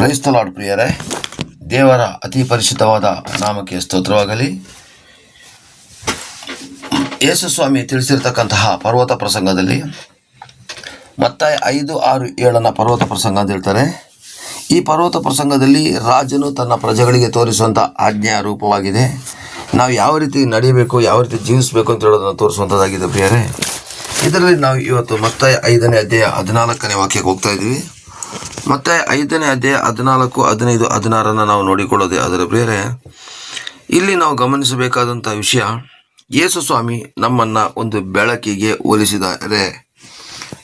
ಕ್ರೈಸ್ತಲಾಡ್ ಪ್ರಿಯರೇ, ದೇವರ ಅತಿ ಪರಿಚಿತವಾದ ನಾಮಕ್ಕೆ ಸ್ತೋತ್ರವಾಗಲಿ. ಯೇಸು ಸ್ವಾಮಿ ತಿಳಿಸಿರ್ತಕ್ಕಂತಹ ಪರ್ವತ ಪ್ರಸಂಗದಲ್ಲಿ ಮತ್ತೆ ಐದು ಆರು ಏಳನ ಪರ್ವತ ಪ್ರಸಂಗ ಅಂತ ಹೇಳ್ತಾರೆ. ಈ ಪರ್ವತ ಪ್ರಸಂಗದಲ್ಲಿ ರಾಜನು ತನ್ನ ಪ್ರಜೆಗಳಿಗೆ ತೋರಿಸುವಂಥ ಆಜ್ಞೆಯ ರೂಪವಾಗಿದೆ. ನಾವು ಯಾವ ರೀತಿ ನಡೆಯಬೇಕು, ಯಾವ ರೀತಿ ಜೀವಿಸಬೇಕು ಅಂತ ಹೇಳೋದನ್ನು ತೋರಿಸುವಂಥದ್ದಾಗಿದೆ ಪ್ರಿಯರೇ. ಇದರಲ್ಲಿ ನಾವು ಇವತ್ತು ಮತ್ತೆ ಐದನೇ ಅಧ್ಯಾಯ ಹದಿನಾಲ್ಕನೇ ವಾಕ್ಯಕ್ಕೆ ಹೋಗ್ತಾ ಇದ್ದೀವಿ. ಮತ್ತೆ ಐದನೇ ಅಧ್ಯಾಯ ಹದಿನಾಲ್ಕು, ಹದಿನೈದು, ಹದಿನಾರನ್ನು ನಾವು ನೋಡಿಕೊಳ್ಳೋದೆ. ಅದರ ಬೇರೆ ಇಲ್ಲಿ ನಾವು ಗಮನಿಸಬೇಕಾದಂಥ ವಿಷಯ, ಯೇಸು ಸ್ವಾಮಿ ನಮ್ಮನ್ನು ಒಂದು ಬೆಳಕಿಗೆ ಹೋಲಿಸಿದ್ದಾರೆ.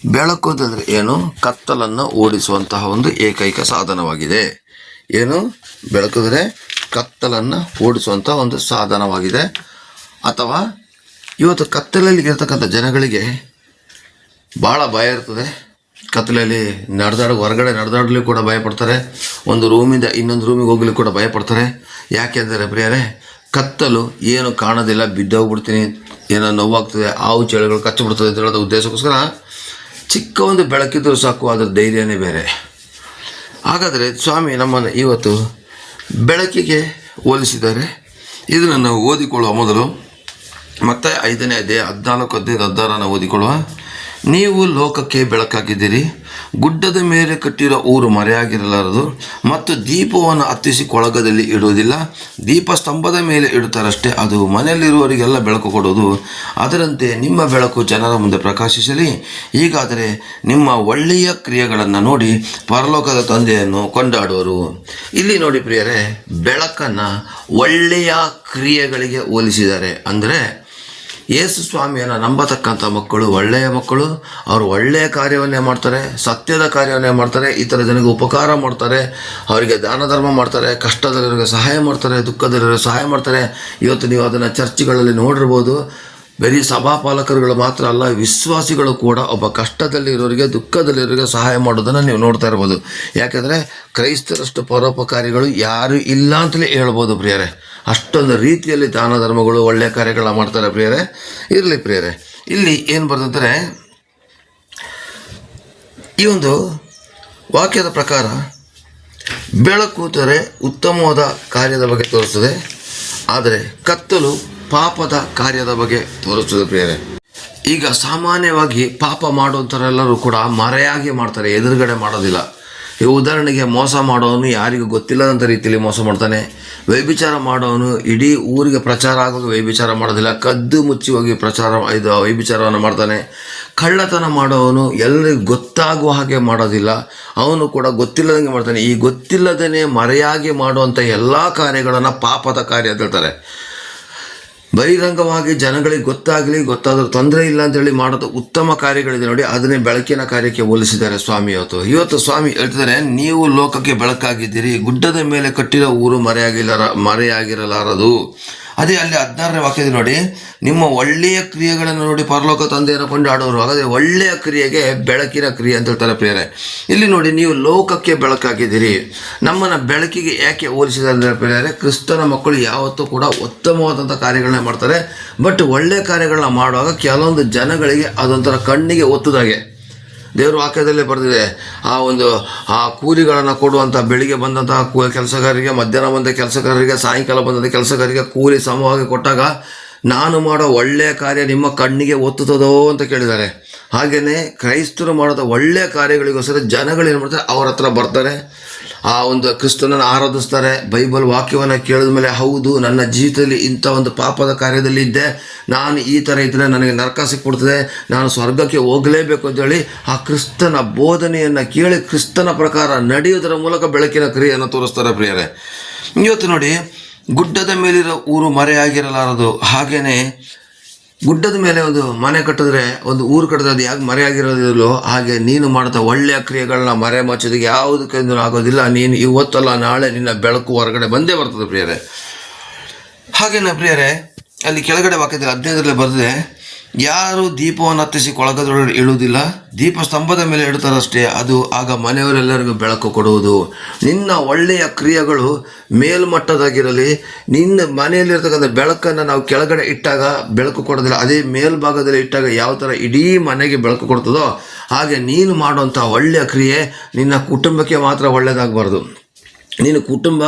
ಬೆಳಕು ಅಂತಂದರೆ ಏನು? ಕತ್ತಲನ್ನು ಓಡಿಸುವಂತಹ ಒಂದು ಏಕೈಕ ಸಾಧನವಾಗಿದೆ. ಏನು? ಬೆಳಕು ಅಂದರೆ ಕತ್ತಲನ್ನು ಓಡಿಸುವಂಥ ಒಂದು ಸಾಧನವಾಗಿದೆ. ಅಥವಾ ಇವತ್ತು ಕತ್ತಲಲ್ಲಿ ಇರತಕ್ಕಂಥ ಜನಗಳಿಗೆ ಭಾಳ ಭಯ ಇರ್ತದೆ. ಕತ್ತಲಲ್ಲಿ ನಡೆದಾಡ, ಹೊರಗಡೆ ನಡೆದಾಡಲು ಕೂಡ ಭಯಪಡ್ತಾರೆ. ಒಂದು ರೂಮಿಂದ ಇನ್ನೊಂದು ರೂಮಿಗೆ ಹೋಗ್ಲಿಕ್ಕೆ ಕೂಡ ಭಯಪಡ್ತಾರೆ. ಯಾಕೆಂದರೆ ಪ್ರಿಯರೇ, ಕತ್ತಲು ಏನು ಕಾಣೋದಿಲ್ಲ, ಬಿದ್ದೋಗ್ಬಿಡ್ತೀನಿ, ಏನೋ ನೋವಾಗ್ತದೆ, ಹಾವು ಚಳಿಗಳು ಕಚ್ಚಿಬಿಡ್ತದೆ ಅಂತ ಹೇಳೋದು ಉದ್ದೇಶಕ್ಕೋಸ್ಕರ ಚಿಕ್ಕ ಒಂದು ಬೆಳಕಿದ್ರೂ ಸಾಕು ಅದರ ಧೈರ್ಯನೇ ಬೇರೆ. ಹಾಗಾದರೆ ಸ್ವಾಮಿ ನಮ್ಮನ್ನು ಇವತ್ತು ಬೆಳಕಿಗೆ ಹೋಲಿಸಿದ್ದಾರೆ. ಇದನ್ನು ನಾವು ಓದಿಕೊಳ್ಳುವ ಮೊದಲು ಮತ್ತೆ ಐದನೇ ಅದೇ ಹದಿನಾಲ್ಕು, ಹದಿನೈದು, ಹದಿನಾರನ್ನು ಓದಿಕೊಳ್ಳುವ ನೀವು ಲೋಕಕ್ಕೆ ಬೆಳಕಾಗಿದ್ದೀರಿ. ಗುಡ್ಡದ ಮೇಲೆ ಕಟ್ಟಿರೋ ಊರು ಮರೆಯಾಗಿರಲಾರದು. ಮತ್ತು ದೀಪವನ್ನು ಹತ್ತಿಸಿ ಕೊಳಗದಲ್ಲಿ ಇಡುವುದಿಲ್ಲ. ದೀಪ ಸ್ತಂಭದ ಮೇಲೆ ಇಡುತ್ತಾರಷ್ಟೇ. ಅದು ಮನೆಯಲ್ಲಿರುವವರಿಗೆಲ್ಲ ಬೆಳಕು ಕೊಡುವುದು. ಅದರಂತೆ ನಿಮ್ಮ ಬೆಳಕು ಜನರ ಮುಂದೆ ಪ್ರಕಾಶಿಸಲಿ. ಹೀಗಾದರೆ ನಿಮ್ಮ ಒಳ್ಳೆಯ ಕ್ರಿಯೆಗಳನ್ನು ನೋಡಿ ಪರಲೋಕದ ತಂದೆಯನ್ನು ಕೊಂಡಾಡುವರು. ಇಲ್ಲಿ ನೋಡಿ ಪ್ರಿಯರೇ, ಬೆಳಕನ್ನು ಒಳ್ಳೆಯ ಕ್ರಿಯೆಗಳಿಗೆ ಹೋಲಿಸಿದ್ದಾರೆ ಅಂದರೆ ಯೇಸು ಸ್ವಾಮಿಯನ್ನು ನಂಬತಕ್ಕಂಥ ಮಕ್ಕಳು, ಒಳ್ಳೆಯ ಮಕ್ಕಳು, ಅವರು ಒಳ್ಳೆಯ ಕಾರ್ಯವನ್ನೇ ಮಾಡ್ತಾರೆ, ಸತ್ಯದ ಕಾರ್ಯವನ್ನೇ ಮಾಡ್ತಾರೆ, ಇತರ ಜನರಿಗೆ ಉಪಕಾರ ಮಾಡ್ತಾರೆ, ಅವರಿಗೆ ದಾನ ಧರ್ಮ ಮಾಡ್ತಾರೆ ಕಷ್ಟದಲ್ಲಿರೋರಿಗೆ ಸಹಾಯ ಮಾಡ್ತಾರೆ ದುಃಖದಲ್ಲಿರೋರಿಗೆ ಸಹಾಯ ಮಾಡ್ತಾರೆ. ಇವತ್ತು ನೀವು ಅದನ್ನು ಚರ್ಚ್ಗಳಲ್ಲಿ ನೋಡಿರ್ಬೋದು. ಬರೀ ಸಭಾಪಾಲಕರುಗಳು ಮಾತ್ರ ಅಲ್ಲ, ವಿಶ್ವಾಸಿಗಳು ಕೂಡ ಒಬ್ಬ ಕಷ್ಟದಲ್ಲಿರೋರಿಗೆ ದುಃಖದಲ್ಲಿರೋರಿಗೆ ಸಹಾಯ ಮಾಡೋದನ್ನು ನೀವು ನೋಡ್ತಾ ಇರ್ಬೋದು. ಯಾಕೆಂದರೆ ಕ್ರೈಸ್ತರಷ್ಟು ಪರೋಪಕಾರಿಗಳು ಯಾರು ಇಲ್ಲ ಅಂತಲೇ ಹೇಳ್ಬೋದು ಪ್ರಿಯರೇ. ಅಷ್ಟೊಂದು ರೀತಿಯಲ್ಲಿ ದಾನ ಧರ್ಮಗಳು ಒಳ್ಳೆಯ ಕಾರ್ಯಗಳ ಮಾಡ್ತಾರೆ ಪ್ರಿಯರೇ. ಇರಲಿ ಪ್ರಿಯರೇ. ಇಲ್ಲಿ ಏನು ಬರ್ತಂದರೆ ಈ ಒಂದು ವಾಕ್ಯದ ಪ್ರಕಾರ, ಬೆಳಕು ಅಂದರೆ ಉತ್ತಮವಾದ ಕಾರ್ಯದ ಬಗ್ಗೆ ತೋರಿಸ್ತದೆ ಆದರೆ ಕತ್ತಲು ಪಾಪದ ಕಾರ್ಯದ ಬಗ್ಗೆ ತೋರಿಸ್ತದೆ ಪ್ರಿಯರೇ. ಈಗ ಸಾಮಾನ್ಯವಾಗಿ ಪಾಪ ಮಾಡುವಂಥವರೆಲ್ಲರೂ ಕೂಡ ಮರೆಯಾಗಿ ಮಾಡ್ತಾರೆ, ಎದುರುಗಡೆ ಮಾಡೋದಿಲ್ಲ. ಈ ಉದಾಹರಣೆಗೆ ಮೋಸ ಮಾಡೋನು ಯಾರಿಗೂ ಗೊತ್ತಿಲ್ಲದಂಥ ರೀತಿಯಲ್ಲಿ ಮೋಸ ಮಾಡ್ತಾನೆ. ವ್ಯಭಿಚಾರ ಮಾಡೋನು ಇಡೀ ಊರಿಗೆ ಪ್ರಚಾರ ಆಗೋದು ವ್ಯಭಿಚಾರ ಮಾಡೋದಿಲ್ಲ. ಕದ್ದು ಮುಚ್ಚಿ ಹೋಗಿ ಪ್ರಚಾರ, ಇದು ವ್ಯಭಿಚಾರವನ್ನು ಮಾಡ್ತಾನೆ. ಕಳ್ಳತನ ಮಾಡೋವನು ಎಲ್ಲರಿಗೂ ಗೊತ್ತಾಗುವ ಹಾಗೆ ಮಾಡೋದಿಲ್ಲ. ಅವನು ಕೂಡ ಗೊತ್ತಿಲ್ಲದಂಗೆ ಮಾಡ್ತಾನೆ. ಈ ಗೊತ್ತಿಲ್ಲದೇ ಮರೆಯಾಗಿ ಮಾಡುವಂಥ ಎಲ್ಲ ಕಾರ್ಯಗಳನ್ನು ಪಾಪದ ಕಾರ್ಯ ಅಂತ ಹೇಳ್ತಾರೆ. ಬಹಿರಂಗವಾಗಿ ಜನಗಳಿಗೆ ಗೊತ್ತಾಗಲಿ, ಗೊತ್ತಾದರೂ ತೊಂದರೆ ಇಲ್ಲ ಅಂತೇಳಿ ಮಾಡೋದು ಉತ್ತಮ ಕಾರ್ಯಗಳಿದೆ ನೋಡಿ. ಅದನ್ನೇ ಬೆಳಕಿನ ಕಾರ್ಯಕ್ಕೆ ಹೋಲಿಸಿದ್ದಾರೆ ಸ್ವಾಮಿ ಇವತ್ತು ಇವತ್ತು ಸ್ವಾಮಿ ಹೇಳ್ತಿದ್ದಾರೆ, ನೀವು ಲೋಕಕ್ಕೆ ಬೆಳಕಾಗಿದ್ದೀರಿ. ಗುಡ್ಡದ ಮೇಲೆ ಕಟ್ಟಿರೋ ಊರು ಮರೆಯಾಗಿಲ್ಲ ಮರೆಯಾಗಿರಲಾರದು. ಅದೇ ಅಲ್ಲಿ ಹದಿನಾರನೇ ವಾಕ್ಯದಲ್ಲಿ ನೋಡಿ, ನಿಮ್ಮ ಒಳ್ಳೆಯ ಕ್ರಿಯೆಗಳನ್ನು ನೋಡಿ ಪರಲೋಕ ತಂದೆಯನ್ನು ಕೊಂಡಾಡೋರು ಹಾಗಾದರೆ ಒಳ್ಳೆಯ ಕ್ರಿಯೆಗೆ ಬೆಳಕಿನ ಕ್ರಿಯೆ ಅಂತ ಹೇಳ್ತಾರೆ ಪ್ರೇರೆ ಇಲ್ಲಿ ನೋಡಿ, ನೀವು ಲೋಕಕ್ಕೆ ಬೆಳಕಾಗಿದ್ದೀರಿ. ನಮ್ಮನ್ನು ಬೆಳಕಿಗೆ ಯಾಕೆ ಹೋಲಿಸಿದ್ದಾರೆ ಅಂದರೆ ಪ್ರೇರೆ ಕ್ರಿಸ್ತನ ಮಕ್ಕಳು ಯಾವತ್ತೂ ಕೂಡ ಉತ್ತಮವಾದಂಥ ಕಾರ್ಯಗಳನ್ನ ಮಾಡ್ತಾರೆ. ಬಟ್ ಒಳ್ಳೆಯ ಕಾರ್ಯಗಳನ್ನ ಮಾಡುವಾಗ ಕೆಲವೊಂದು ಜನಗಳಿಗೆ ಅದೊಂಥರ ಕಣ್ಣಿಗೆ ಒತ್ತದಾಗೆ. ದೇವರು ವಾಕ್ಯದಲ್ಲೇ ಬರೆದಿದೆ, ಆ ಒಂದು, ಆ ಕೂಲಿಗಳನ್ನು ಕೊಡುವಂಥ ಬೆಳಿಗ್ಗೆ ಬಂದಂತಹ ಕೂ, ಕೆಲಸಗಾರರಿಗೆ, ಮಧ್ಯಾಹ್ನ ಬಂದ ಕೆಲಸಗಾರರಿಗೆ, ಸಾಯಂಕಾಲ ಬಂದಂಥ ಕೆಲಸಗಾರರಿಗೆ ಕೂಲಿ ಸಮವಾಗಿ ಕೊಟ್ಟಾಗ, ನಾನು ಮಾಡೋ ಒಳ್ಳೆಯ ಕಾರ್ಯ ನಿಮ್ಮ ಕಣ್ಣಿಗೆ ಒತ್ತುತ್ತದೋ ಅಂತ ಕೇಳಿದ್ದಾರೆ. ಹಾಗೆಯೇ ಕ್ರೈಸ್ತರು ಮಾಡೋದ ಒಳ್ಳೆಯ ಕಾರ್ಯಗಳಿಗೋಸ್ಕರ ಜನಗಳು ಏನು ಮಾಡ್ತಾರೆ? ಅವ್ರ ಹತ್ರ ಬರ್ತಾರೆ. ಆ ಒಂದು ಕ್ರಿಸ್ತನನ್ನು ಆರಾಧಿಸ್ತಾರೆ, ಬೈಬಲ್ ವಾಕ್ಯವನ್ನು ಕೇಳಿದ ಮೇಲೆ, ಹೌದು, ನನ್ನ ಜೀವಿತದಲ್ಲಿ ಇಂಥ ಒಂದು ಪಾಪದ ಕಾರ್ಯದಲ್ಲಿ ಇದ್ದೆ. ನಾನು ಈ ಥರ ಇದ್ದರೆ ನನಗೆ ನರಕ ಸಿಕ್ಕಿಬಿಡ್ತದೆ ನಾನು ಸ್ವರ್ಗಕ್ಕೆ ಹೋಗಲೇಬೇಕು ಅಂತೇಳಿ ಆ ಕ್ರಿಸ್ತನ ಬೋಧನೆಯನ್ನು ಕೇಳಿ ಕ್ರಿಸ್ತನ ಪ್ರಕಾರ ನಡೆಯುವುದರ ಮೂಲಕ ಬೆಳಕಿನ ಕ್ರಿಯೆಯನ್ನು ತೋರಿಸ್ತಾರೆ ಪ್ರಿಯರೇ. ಇವತ್ತು ನೋಡಿ, ಗುಡ್ಡದ ಮೇಲಿರೋ ಊರು ಮರೆಯಾಗಿರಲಾರದು. ಹಾಗೆಯೇ ಗುಡ್ಡದ ಮೇಲೆ ಒಂದು ಮನೆ ಕಟ್ಟಿದ್ರೆ, ಒಂದು ಊರು ಕಟ್ಟಿದ್ರೆ ಅದು ಯಾಕೆ ಮರೆಯಾಗಿರೋದಿಲ್ಲೋ ಹಾಗೆ ನೀನು ಮಾಡ್ತಾ ಒಳ್ಳೆಯ ಕ್ರಿಯೆಗಳನ್ನ ಮರೆ ಮಚ್ಚೋದಕ್ಕೆ ಯಾವುದಕ್ಕೆ ಆಗೋದಿಲ್ಲ. ನೀನು ಇವತ್ತಲ್ಲ, ನಾಳೆ ನಿನ್ನ ಬೆಳಕು ಹೊರಗಡೆ ಬಂದೇ ಬರ್ತದೆ ಪ್ರಿಯರೇ. ಹಾಗೇನ ಪ್ರಿಯರೇ, ಅಲ್ಲಿ ಕೆಳಗಡೆ ವಾಕ್ಯದಲ್ಲಿ ಹದಿನೈದರಲ್ಲಿ ಬರೆದಿದೆ ಯಾರು ದೀಪವನ್ನು ಹತ್ತಿಸಿ ಕೊಳಗದೊಳಗೆ ಇಳುವುದಿಲ್ಲ. ದೀಪ ಸ್ತಂಭದ ಮೇಲೆ ಇಡ್ತಾರಷ್ಟೇ ಅದು ಆಗ ಮನೆಯವರೆಲ್ಲರಿಗೂ ಬೆಳಕು ಕೊಡುವುದು. ನಿನ್ನ ಒಳ್ಳೆಯ ಕ್ರಿಯೆಗಳು ಮೇಲ್ಮಟ್ಟದಾಗಿರಲಿ. ನಿನ್ನ ಮನೆಯಲ್ಲಿರ್ತಕ್ಕಂಥ ಬೆಳಕನ್ನು ನಾವು ಕೆಳಗಡೆ ಇಟ್ಟಾಗ ಬೆಳಕು ಕೊಡೋದಿಲ್ಲ. ಅದೇ ಮೇಲ್ಭಾಗದಲ್ಲಿ ಇಟ್ಟಾಗ ಯಾವ ಥರ ಇಡೀ ಮನೆಗೆ ಬೆಳಕು ಕೊಡ್ತದೋ ಹಾಗೆ ನೀನು ಮಾಡುವಂಥ ಒಳ್ಳೆಯ ಕ್ರಿಯೆ ನಿನ್ನ ಕುಟುಂಬಕ್ಕೆ ಮಾತ್ರ ಒಳ್ಳೆಯದಾಗಬಾರ್ದು. ನಿನ್ನ ಕುಟುಂಬ,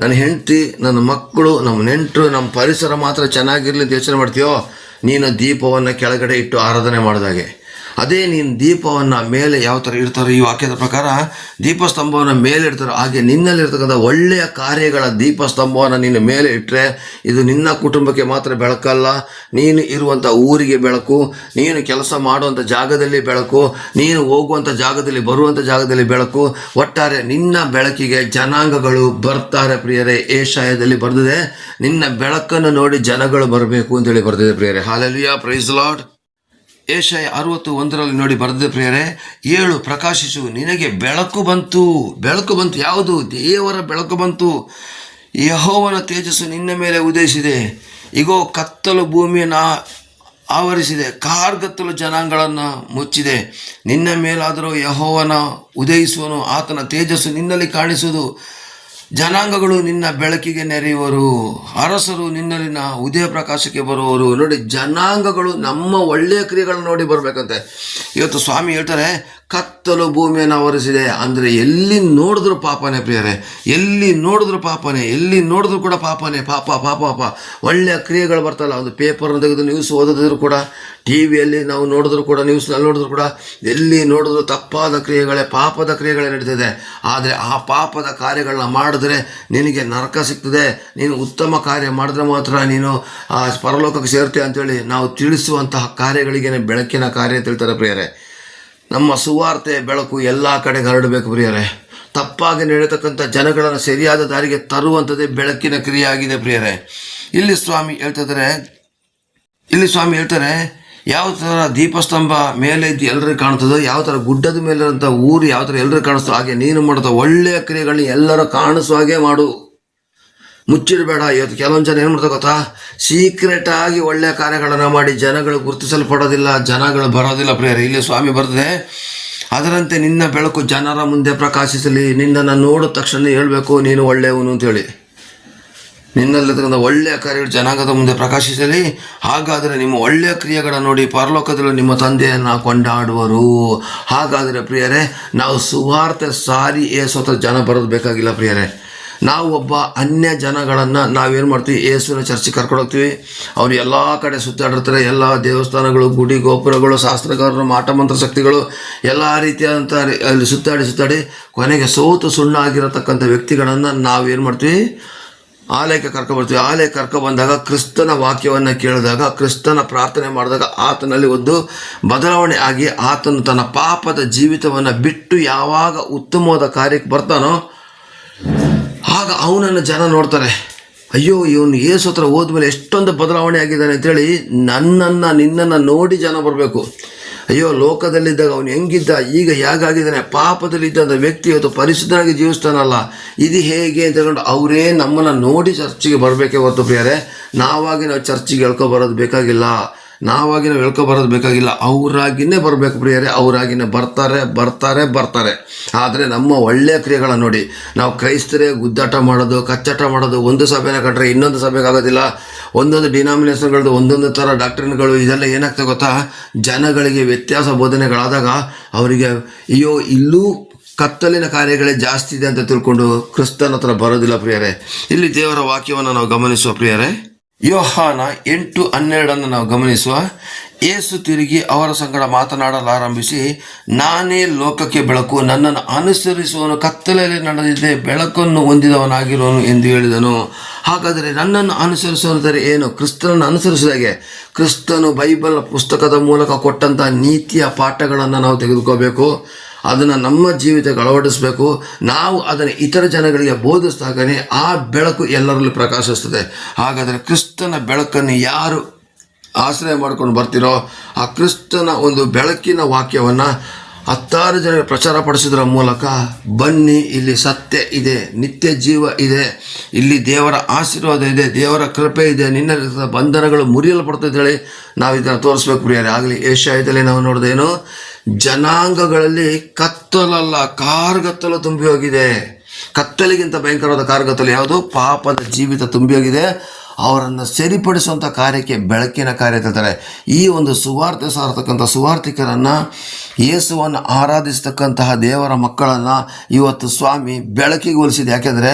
ನನ್ನ ಹೆಂಡತಿ, ನನ್ನ ಮಕ್ಕಳು, ನಮ್ಮ ನೆಂಟರು, ನಮ್ಮ ಪರಿಸರ ಮಾತ್ರ ಚೆನ್ನಾಗಿರಲಿ ಅಂತ ಯೋಚನೆ ಮಾಡ್ತೀಯೋ? ನೀನು ದೀಪವನ್ನು ಕೆಳಗಡೆ ಇಟ್ಟು ಆರಾಧನೆ ಮಾಡಿದಾಗೆ. ಅದೇ ನೀನು ದೀಪವನ್ನು ಮೇಲೆ ಯಾವ ಥರ ಇಡ್ತಾರೋ ಈ ವಾಕ್ಯದ ಪ್ರಕಾರ ದೀಪಸ್ತಂಭವನ್ನು ಮೇಲೆ ಇಡ್ತಾರೋ ಹಾಗೆ ನಿನ್ನಲ್ಲಿರ್ತಕ್ಕಂಥ ಒಳ್ಳೆಯ ಕಾರ್ಯಗಳ ದೀಪಸ್ತಂಭವನ್ನು ನೀನು ಮೇಲೆ ಇಟ್ಟರೆ ಇದು ನಿನ್ನ ಕುಟುಂಬಕ್ಕೆ ಮಾತ್ರ ಬೆಳಕಲ್ಲ. ನೀನು ಇರುವಂಥ ಊರಿಗೆ ಬೆಳಕು, ನೀನು ಕೆಲಸ ಮಾಡುವಂಥ ಜಾಗದಲ್ಲಿ ಬೆಳಕು, ನೀನು ಹೋಗುವಂಥ ಜಾಗದಲ್ಲಿ ಬರುವಂಥ ಜಾಗದಲ್ಲಿ ಬೆಳಕು. ಒಟ್ಟಾರೆ ನಿನ್ನ ಬೆಳಕಿಗೆ ಜನಾಂಗಗಳು ಬರ್ತಾರೆ ಪ್ರಿಯರೇ. ಏಷಾಯದಲ್ಲಿ ಬರೆದಿದೆ, ನಿನ್ನ ಬೆಳಕನ್ನು ನೋಡಿ ಜನಗಳು ಬರಬೇಕು ಅಂತೇಳಿ ಬರೆದಿದೆ ಪ್ರಿಯರೇ. ಹಾಲೆಲಿಯಾ ಪ್ರೈಸ್ ಲಾರ್ಡ್ ಏಷಯ ಅರುವತ್ತು ಒಂದರಲ್ಲಿ ನೋಡಿ ಬರೆದ ಪ್ರಿಯರೇ, ಏಳು ಪ್ರಕಾಶಿಸು, ನಿನಗೆ ಬೆಳಕು ಬಂತು ಬೆಳಕು ಬಂತು, ಯಾವುದು? ದೇವರ ಬೆಳಕು ಬಂತು. ಯಹೋವನ ತೇಜಸ್ಸು ನಿನ್ನ ಮೇಲೆ ಉದಯಿಸಿದೆ. ಇಗೋ, ಕತ್ತಲು ಭೂಮಿಯನ್ನು ಆವರಿಸಿದೆ, ಕಾರ್ಗತ್ತಲು ಜನಾಂಗಗಳನ್ನು ಮುಚ್ಚಿದೆ. ನಿನ್ನ ಮೇಲಾದರೂ ಯಹೋವನ ಉದಯಿಸುವನು, ಆತನ ತೇಜಸ್ಸು ನಿನ್ನಲ್ಲಿ ಕಾಣಿಸುವುದು. ಜನಾಂಗಗಳು ನಿನ್ನ ಬೆಳಕಿಗೆ ನೆರೆಯುವರು, ಅರಸರು ನಿನ್ನಲ್ಲಿನ ಉದಯ ಪ್ರಕಾಶಕ್ಕೆ ಬರುವವರು ನೋಡಿ, ಜನಾಂಗಗಳು ನಮ್ಮ ಒಳ್ಳೆಯ ಕ್ರಿಯೆಗಳನ್ನು ನೋಡಿ ಬರಬೇಕಂತೆ. ಇವತ್ತು ಸ್ವಾಮಿ ಹೇಳ್ತಾರೆ, ಕತ್ತಲು ಭೂಮಿಯನ್ನು ಆವರಿಸಿದೆ. ಅಂದರೆ ಎಲ್ಲಿ ನೋಡಿದ್ರು ಪಾಪನೇ ಪ್ರಿಯರೇ, ಎಲ್ಲಿ ನೋಡಿದ್ರು ಪಾಪನೇ, ಎಲ್ಲಿ ನೋಡಿದ್ರು ಕೂಡ ಪಾಪನೇ. ಪಾಪ ಪಾಪ ಪಾಪ. ಒಳ್ಳೆಯ ಕ್ರಿಯೆಗಳು ಬರ್ತಲ್ಲ. ಒಂದು ಪೇಪರ್ನ ತೆಗೆದು ನ್ಯೂಸ್ ಓದಿದ್ರು ಕೂಡ ಟಿ ವಿಯಲ್ಲಿ ನಾವು ನೋಡಿದ್ರು ಕೂಡ ನ್ಯೂಸ್ನಲ್ಲಿ ನೋಡಿದ್ರು ಕೂಡ, ಎಲ್ಲಿ ನೋಡಿದ್ರು ತಪ್ಪಾದ ಕ್ರಿಯೆಗಳೇ, ಪಾಪದ ಕ್ರಿಯೆಗಳೇ ನಡೀತಿದೆ. ಆದರೆ ಆ ಪಾಪದ ಕಾರ್ಯಗಳನ್ನ ಮಾಡಿದ್ರೆ ನಿನಗೆ ನರಕ ಸಿಗ್ತದೆ. ನೀನು ಉತ್ತಮ ಕಾರ್ಯ ಮಾಡಿದ್ರೆ ಮಾತ್ರ ನೀನು, ಆ, ಪರಲೋಕಕ್ಕೆ ಸೇರ್ತೀಯ ಅಂತೇಳಿ ನಾವು ತಿಳಿಸುವಂತಹ ಕಾರ್ಯಗಳಿಗೆ ಬೆಳಕಿನ ಕಾರ್ಯ ಅಂತ ಹೇಳ್ತಾರೆ ಪ್ರಿಯರೇ. ನಮ್ಮ ಸುವಾರ್ತೆ, ಬೆಳಕು ಎಲ್ಲ ಕಡೆಗೆ ಹರಡಬೇಕು ಪ್ರಿಯರೇ. ತಪ್ಪಾಗಿ ನಡೆಯತಕ್ಕಂಥ ಜನಗಳನ್ನು ಸರಿಯಾದ ದಾರಿಗೆ ತರುವಂಥದ್ದೇ ಬೆಳಕಿನ ಕ್ರಿಯೆ ಆಗಿದೆ ಪ್ರಿಯರೇ. ಇಲ್ಲಿ ಸ್ವಾಮಿ ಹೇಳ್ತಿದ್ದಾರೆ ಇಲ್ಲಿ ಸ್ವಾಮಿ ಹೇಳ್ತಾರೆ ಯಾವ ಥರ ದೀಪಸ್ತಂಭ ಮೇಲೆ ಇದ್ದು ಎಲ್ಲರಿಗೂ ಕಾಣ್ತದೆ ಯಾವ ಥರ ಗುಡ್ಡದ ಮೇಲಿರೋಂಥ ಊರು ಯಾವ ಥರ ಎಲ್ಲರಿಗೂ ಕಾಣಿಸ್ತೋ ಹಾಗೆ ನೀನು ಮಾಡ್ತಾ ಒಳ್ಳೆಯ ಕ್ರಿಯೆಗಳನ್ನ ಎಲ್ಲರೂ ಕಾಣಿಸೋ ಹಾಗೆ ಮಾಡು. ಮುಚ್ಚಿಡಬೇಡ. ಇವತ್ತು ಕೆಲವೊಂದು ಜನ ಏನು ಮಾಡ್ತಾರೆ ಗೊತ್ತಾ? ಸೀಕ್ರೆಟ್ ಆಗಿ ಒಳ್ಳೆಯ ಕಾರ್ಯಗಳನ್ನು ಮಾಡಿ ಜನಗಳು ಗುರುತಿಸಲ್ಪಡೋದಿಲ್ಲ, ಜನಗಳು ಬರೋದಿಲ್ಲ ಪ್ರೇಯರ್. ಇಲ್ಲಿ ಸ್ವಾಮಿ ಬರ್ತದೆ ಅದರಂತೆ ನಿನ್ನ ಬೆಳಕು ಜನರ ಮುಂದೆ ಪ್ರಕಾಶಿಸಲಿ, ನಿನ್ನನ್ನು ನೋಡಿದ ತಕ್ಷಣ ಹೇಳಬೇಕು, ನೀನು ಒಳ್ಳೆಯವನು ಅಂತೇಳಿ ನಿನ್ನಲ್ಲಿರ್ತಕ್ಕಂಥ ಒಳ್ಳೆಯ ಕಾರ್ಯಗಳು ಜನಾಂಗದ ಮುಂದೆ ಪ್ರಕಾಶಿಸಲಿ. ಹಾಗಾದರೆ ನಿಮ್ಮ ಒಳ್ಳೆಯ ಕ್ರಿಯೆಗಳನ್ನು ನೋಡಿ ಪರಲೋಕದಲ್ಲೂ ನಿಮ್ಮ ತಂದೆಯನ್ನು ಕೊಂಡಾಡುವರು. ಹಾಗಾದರೆ ಪ್ರಿಯರೇ, ನಾವು ಸುವಾರ್ತೆ ಸಾರಿ ಏಸೋತ ಜನ ಬರೋದು ಬೇಕಾಗಿಲ್ಲ ಪ್ರಿಯರೇ. ನಾವು ಒಬ್ಬ ಅನ್ಯ ಜನಗಳನ್ನು ನಾವೇನು ಮಾಡ್ತೀವಿ? ಚರ್ಚೆ ಕರ್ಕೊಂಡು ಹೋಗ್ತೀವಿ. ಅವ್ರು ಎಲ್ಲ ಕಡೆ ಸುತ್ತಾಡಿರ್ತಾರೆ. ಎಲ್ಲ ದೇವಸ್ಥಾನಗಳು, ಗುಡಿ ಗೋಪುರಗಳು ಶಾಸ್ತ್ರಗಾರರು ಮಾಟ ಮಂತ್ರ ಶಕ್ತಿಗಳು ಎಲ್ಲ ರೀತಿಯಾದಂಥ ಅಲ್ಲಿ ಸುತ್ತಾಡಿ ಸುತ್ತಾಡಿ ಕೊನೆಗೆ ಸೋತು ಸುಣ್ಣ ಆಗಿರತಕ್ಕಂಥ ವ್ಯಕ್ತಿಗಳನ್ನು ನಾವೇನು ಮಾಡ್ತೀವಿ? ಆಲಯಕ್ಕೆ ಕರ್ಕೊಬರ್ತೀವಿ ಆಲಯ ಕರ್ಕೊಬಂದಾಗ ಕ್ರಿಸ್ತನ ವಾಕ್ಯವನ್ನು ಕೇಳಿದಾಗ, ಕ್ರಿಸ್ತನ ಪ್ರಾರ್ಥನೆ ಮಾಡಿದಾಗ ಆತನಲ್ಲಿ ಒಂದು ಬದಲಾವಣೆ ಆಗಿ ಆತನು ತನ್ನ ಪಾಪದ ಜೀವಿತವನ್ನು ಬಿಟ್ಟು ಯಾವಾಗ ಉತ್ತಮವಾದ ಕಾರ್ಯಕ್ಕೆ ಬರ್ತಾನೋ, ಆಗ ಅವನನ್ನು ಜನ ನೋಡ್ತಾರೆ. ಅಯ್ಯೋ, ಇವನು ಏಸು ಹತ್ರ ಹೋದ್ಮೇಲೆ ಎಷ್ಟೊಂದು ಬದಲಾವಣೆ ಆಗಿದ್ದಾನೆ ಅಂತೇಳಿ ನನ್ನನ್ನು, ನಿನ್ನನ್ನು ನೋಡಿ ಜನ ಬರಬೇಕು. ಅಯ್ಯೋ, ಲೋಕದಲ್ಲಿದ್ದಾಗ ಅವನು ಹೆಂಗಿದ್ದ? ಈಗ ಹೇಗಾಗಿದ್ದಾನೆ ಪಾಪದಲ್ಲಿದ್ದಂಥ ವ್ಯಕ್ತಿ ಇವತ್ತು ಪರಿಶುದ್ಧನಾಗಿ ಜೀವಿಸ್ತಾನಲ್ಲ. ಇದು ಹೇಗೆ ಅಂತ ಹೇಳ್ಕೊಂಡು ಅವರೇ ನಮ್ಮನ್ನು ನೋಡಿ ಚರ್ಚಿಗೆ ಬರಬೇಕೇ ಹೊರತು ಬೇರೆ ನಾವಾಗಿ ನಾವು ಚರ್ಚಿಗೆ ಹೇಳ್ಕೊಬರೋದು ಬೇಕಾಗಿಲ್ಲ. ನಾವಾಗಿ ನಾವು ಹೇಳ್ಕೊಬರೋದು ಬೇಕಾಗಿಲ್ಲ. ಅವರಾಗಿನೇ ಬರಬೇಕು ಪ್ರಿಯರೇ. ಅವರಾಗಿನೇ ಬರ್ತಾರೆ ಬರ್ತಾರೆ ಬರ್ತಾರೆ. ಆದರೆ ನಮ್ಮ ಒಳ್ಳೆಯ ಕ್ರಿಯೆಗಳನ್ನು ನೋಡಿ. ನಾವು ಕ್ರೈಸ್ತರೇ ಗುದ್ದಾಟ ಮಾಡೋದು, ಕಚ್ಚಾಟ ಮಾಡೋದು, ಒಂದು ಸಭೆನ ಕಟ್ಟರೆ ಇನ್ನೊಂದು ಸಭೆಗೆ ಆಗೋದಿಲ್ಲ. ಒಂದೊಂದು ಡಿನಾಮಿನೇಷನ್ಗಳದ್ದು ಒಂದೊಂದು ಥರ ಡಾಕ್ಟ್ರಿನ್ಗಳು ಇದೆಲ್ಲ ಏನಾಗ್ತದೆ ಗೊತ್ತಾ? ಜನಗಳಿಗೆ ವ್ಯತ್ಯಾಸ ಬೋಧನೆಗಳಾದಾಗ ಅವರಿಗೆ, ಅಯ್ಯೋ, ಇಲ್ಲೂ ಕತ್ತಲಿನ ಕಾರ್ಯಗಳೇ ಜಾಸ್ತಿ ಇದೆ ಅಂತ ತಿಳ್ಕೊಂಡು ಕ್ರಿಸ್ತನ ಹತ್ರ ಬರೋದಿಲ್ಲ ಪ್ರಿಯರೇ. ಇಲ್ಲಿ ದೇವರ ವಾಕ್ಯವನ್ನು ನಾವು ಗಮನಿಸುವ ಪ್ರಿಯರೇ. ಯೋಹಾನ ಎಂಟು ಹನ್ನೆರಡನ್ನು ನಾವು ಗಮನಿಸುವ. ಏಸು ತಿರುಗಿ ಅವರ ಸಂಗಡ ಮಾತನಾಡಲಾರಂಭಿಸಿ, ನಾನೇ ಲೋಕಕ್ಕೆ ಬೆಳಕು, ನನ್ನನ್ನು ಅನುಸರಿಸುವನು ಕತ್ತಲೆಯಲ್ಲಿ ನಡೆದಿದ್ದೆ, ಬೆಳಕನ್ನು ಹೊಂದಿದವನಾಗಿರುವನು ಎಂದು ಹೇಳಿದನು. ಹಾಗಾದರೆ ನನ್ನನ್ನು ಅನುಸರಿಸುವುದರೆ ಏನು? ಕ್ರಿಸ್ತನನ್ನು ಅನುಸರಿಸಿದಾಗೆ ಕ್ರಿಸ್ತನು ಬೈಬಲ್ ಪುಸ್ತಕದ ಮೂಲಕ ಕೊಟ್ಟಂಥ ನೀತಿಯ ಪಾಠಗಳನ್ನು ನಾವು ತೆಗೆದುಕೋಬೇಕು. ಅದನ್ನು ನಮ್ಮ ಜೀವಿತಕ್ಕೆ ಅಳವಡಿಸಬೇಕು. ನಾವು ಅದನ್ನು ಇತರ ಜನಗಳಿಗೆ ಬೋಧಿಸಿದಾಗನೇ ಆ ಬೆಳಕು ಎಲ್ಲರಲ್ಲೂ ಪ್ರಕಾಶಿಸ್ತದೆ ಹಾಗಾದರೆ ಕ್ರಿಸ್ತನ ಬೆಳಕನ್ನು ಯಾರು ಆಶ್ರಯ ಮಾಡ್ಕೊಂಡು ಬರ್ತಿರೋ ಆ ಕ್ರಿಸ್ತನ ಒಂದು ಬೆಳಕಿನ ವಾಕ್ಯವನ್ನು ಹತ್ತಾರು ಜನರಿಗೆ ಪ್ರಚಾರ ಪಡಿಸಿದ್ರ ಮೂಲಕ ಬನ್ನಿ, ಇಲ್ಲಿ ಸತ್ಯ ಇದೆ, ನಿತ್ಯ ಜೀವ ಇದೆ, ಇಲ್ಲಿ ದೇವರ ಆಶೀರ್ವಾದ ಇದೆ, ದೇವರ ಕೃಪೆ ಇದೆ, ನಿನ್ನ ಬಂಧನಗಳು ಮುರಿಯಲ್ಪಡ್ತದೆ ಹೇಳಿ ನಾವು ಇದನ್ನು ತೋರಿಸ್ಬೇಕು ಪ್ರಿಯರೇ. ಆಗಲಿ ಏಷ್ಯಾದಲ್ಲಿ ನಾವು ನೋಡಿದೇನು ಜನಾಂಗಗಳಲ್ಲಿ ಕತ್ತಲಲ್ಲ, ಕಾರ್ಗತ್ತಲು ತುಂಬಿ ಹೋಗಿದೆ. ಕತ್ತಲಿಗಿಂತ ಭಯಂಕರವಾದ ಕಾರ್ಗತ್ತಲು ಯಾವುದು? ಪಾಪದ ಜೀವಿತ ತುಂಬಿ ಹೋಗಿದೆ. ಅವರನ್ನು ಸರಿಪಡಿಸುವಂಥ ಕಾರ್ಯಕ್ಕೆ ಬೆಳಕಿನ ಕಾರ್ಯ ಅಂತಾರೆ ಈ ಒಂದು ಸುವಾರ್ತೆ ಸಾರತಕ್ಕಂಥ ಸುವಾರ್ಥಿಕರನ್ನು ಯೇಸುವನ್ನು ಆರಾಧಿಸ್ತಕ್ಕಂತಹ ದೇವರ ಮಕ್ಕಳನ್ನು ಇವತ್ತು ಸ್ವಾಮಿ ಬೆಳಕಿಗೆ ಹೋಲಿಸಿದೆ. ಯಾಕೆಂದರೆ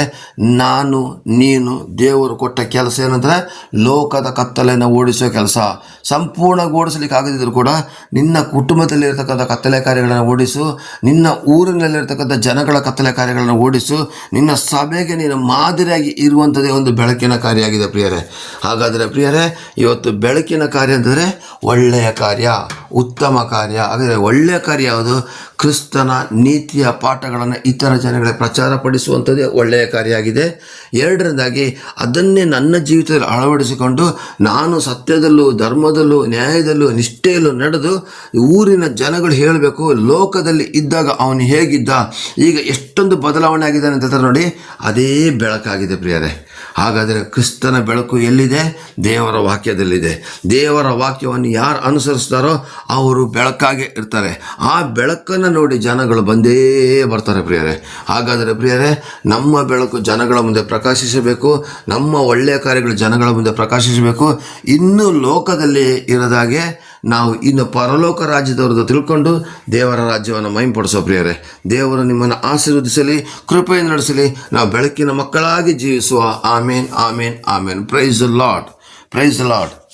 ನಾನು, ನೀನು, ದೇವರು ಕೊಟ್ಟ ಕೆಲಸ ಏನಂದರೆ ಲೋಕದ ಕತ್ತಲೆಯನ್ನು ಓಡಿಸೋ ಕೆಲಸ. ಸಂಪೂರ್ಣ ಓಡಿಸಲಿಕ್ಕೆ ಆಗದಿದ್ದರೂ ಕೂಡ ನಿನ್ನ ಕುಟುಂಬದಲ್ಲಿರ್ತಕ್ಕಂಥ ಕತ್ತಲೆ ಕಾರ್ಯಗಳನ್ನು ಓಡಿಸು, ನಿನ್ನ ಊರಿನಲ್ಲಿರ್ತಕ್ಕಂಥ ಜನಗಳ ಕತ್ತಲೆ ಕಾರ್ಯಗಳನ್ನು ಓಡಿಸು, ನಿನ್ನ ಸಭೆಗೆ ನೀನು ಮಾದರಿಯಾಗಿ ಇರುವಂಥದ್ದೇ ಒಂದು ಬೆಳಕಿನ ಕಾರ್ಯ ಆಗಿದೆ ಪ್ರಿಯರೇ. ಹಾಗಾದರೆ ಪ್ರಿಯರೇ, ಇವತ್ತು ಬೆಳಕಿನ ಕಾರ್ಯ ಅಂದರೆ ಒಳ್ಳೆಯ ಕಾರ್ಯ, ಉತ್ತಮ ಕಾರ್ಯ. ಹಾಗಾದರೆ ಒಳ್ಳೆಯ ಕಾರ್ಯ ಯಾವುದು? ಕ್ರಿಸ್ತನ ನೀತಿಯ ಪಾಠಗಳನ್ನು ಇತರ ಜನಗಳಿಗೆ ಪ್ರಚಾರ ಪಡಿಸುವಂಥದ್ದೇ ಒಳ್ಳೆಯ ಕಾರ್ಯ ಆಗಿದೆ. ಎರಡನೇದಾಗಿ, ಅದನ್ನೇ ನನ್ನ ಜೀವಿತದಲ್ಲಿ ಅಳವಡಿಸಿಕೊಂಡು ನಾನು ಸತ್ಯದಲ್ಲೂ, ಧರ್ಮದಲ್ಲೂ, ನ್ಯಾಯದಲ್ಲೂ, ನಿಷ್ಠೆಯಲ್ಲೂ ನಡೆದು ಊರಿನ ಜನಗಳು ಹೇಳಬೇಕು, ಲೋಕದಲ್ಲಿ ಇದ್ದಾಗ ಅವನು ಹೇಗಿದ್ದ, ಈಗ ಎಷ್ಟೊಂದು ಬದಲಾವಣೆ ಆಗಿದ್ದಾನೆ ಅಂತ ನೋಡಿ. ಅದೇ ಬೆಳಕಾಗಿದೆ ಪ್ರಿಯರೇ. ಹಾಗಾದರೆ ಕ್ರಿಸ್ತನ ಬೆಳಕು ಎಲ್ಲಿದೆ? ದೇವರ ವಾಕ್ಯದಲ್ಲಿದೆ. ದೇವರ ವಾಕ್ಯವನ್ನು ಯಾರು ಅನುಸರಿಸ್ತಾರೋ ಅವರು ಬೆಳಕಾಗೆ ಇರ್ತಾರೆ. ಆ ಬೆಳಕನ್ನು ನೋಡಿ ಜನಗಳು ಬಂದೇ ಬರ್ತಾರೆ ಪ್ರಿಯರೇ. ಹಾಗಾದರೆ ಪ್ರಿಯರೇ, ನಮ್ಮ ಬೆಳಕು ಜನಗಳ ಮುಂದೆ ಪ್ರಕಾಶಿಸಬೇಕು. ನಮ್ಮ ಒಳ್ಳೆಯ ಕಾರ್ಯಗಳು ಜನಗಳ ಮುಂದೆ ಪ್ರಕಾಶಿಸಬೇಕು. ಇನ್ನು ಲೋಕದಲ್ಲಿ ಇರದಾಗೆ ನಾವು ಇನ್ನು ಪರಲೋಕ ರಾಜ್ಯದವ್ರದ್ದು ತಿಳ್ಕೊಂಡು ದೇವರ ರಾಜ್ಯವನ್ನು ಮೈಂಪಡಿಸೋ ಪ್ರಿಯರೇ, ದೇವರು ನಿಮ್ಮನ್ನು ಆಶೀರ್ವದಿಸಲಿ ಕೃಪೆಯನ್ನು ನಡೆಸಲಿ. ನಾವು ಬೆಳಕಿನ ಮಕ್ಕಳಾಗಿ ಜೀವಿಸುವ. Amen amen amen. Praise lord praise lord